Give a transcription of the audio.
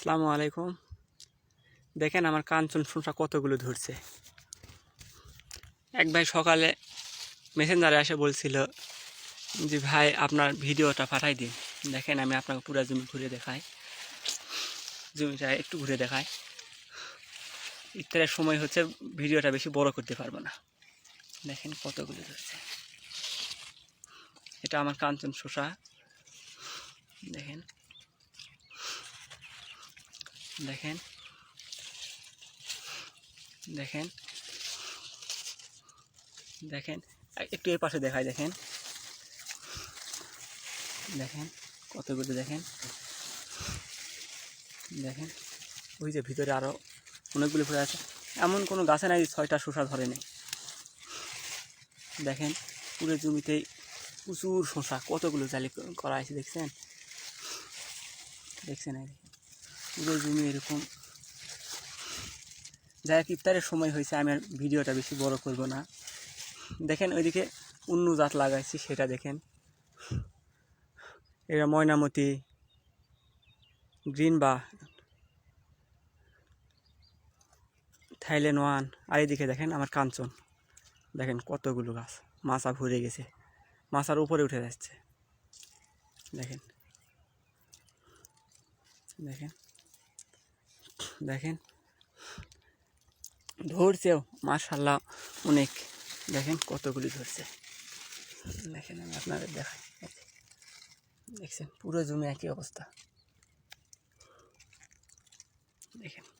আসসালামু আলাইকুম। দেখেন আমার কাঞ্চন শোষা কতগুলো ধরছে। এক ভাই সকালে মেসেঞ্জারে এসে বলছিল যে, ভাই, আপনার ভিডিওটা পাঠাই দিন। দেখেন আমি আপনাকে পুরো জমি ঘুরে দেখাই। জমিটা একটু ঘুরে দেখাই। ইত্যাদির সময় হচ্ছে ভিডিওটা বেশি বড় করতে পারব না। দেখেন কতগুলো ধরছে। এটা আমার কাঞ্চন শোষা দেখেন। দেখেন। দেখেন। দেখেন। একটু এ পাশে দেখাই, দেখেন। দেখেন, কতগুলো দেখেন। দেখেন, ওই যে ভিতরে আরও অনেকগুলো ফুল আছে। এমন কোনো গাছে নাই ছয়টা শসা ধরে নেই। দেখেন, পুরো জমিতেই প্রচুর শসা, কতগুলো জালি করা আছে দেখছেন? দেখছেন এই। পুরো জমি এরকম। যাই হোক, ইফতারের সময় হয়েছে, আমি আর ভিডিওটা বেশি বড় করব না। দেখেন, ওইদিকে অন্য জাত লাগাইছি, সেটা দেখেন। এটা ময়নামতি, গ্রিন বা থাইল্যান্ড ওয়ান, আর এদিকে দেখেন আমার কাঞ্চন। দেখেন কতগুলো গাছ, মাছা ভরে গেছে, মাছার উপরে উঠে যাচ্ছে। দেখেন দেখেন। দেখেন। ধরছেও মার্শাল্লাহ অনেক। দেখেন কতগুলি ধরছে। দেখেন আমি আপনাদের দেখাই। দেখছেন, পুরো জমি একই অবস্থা। দেখেন।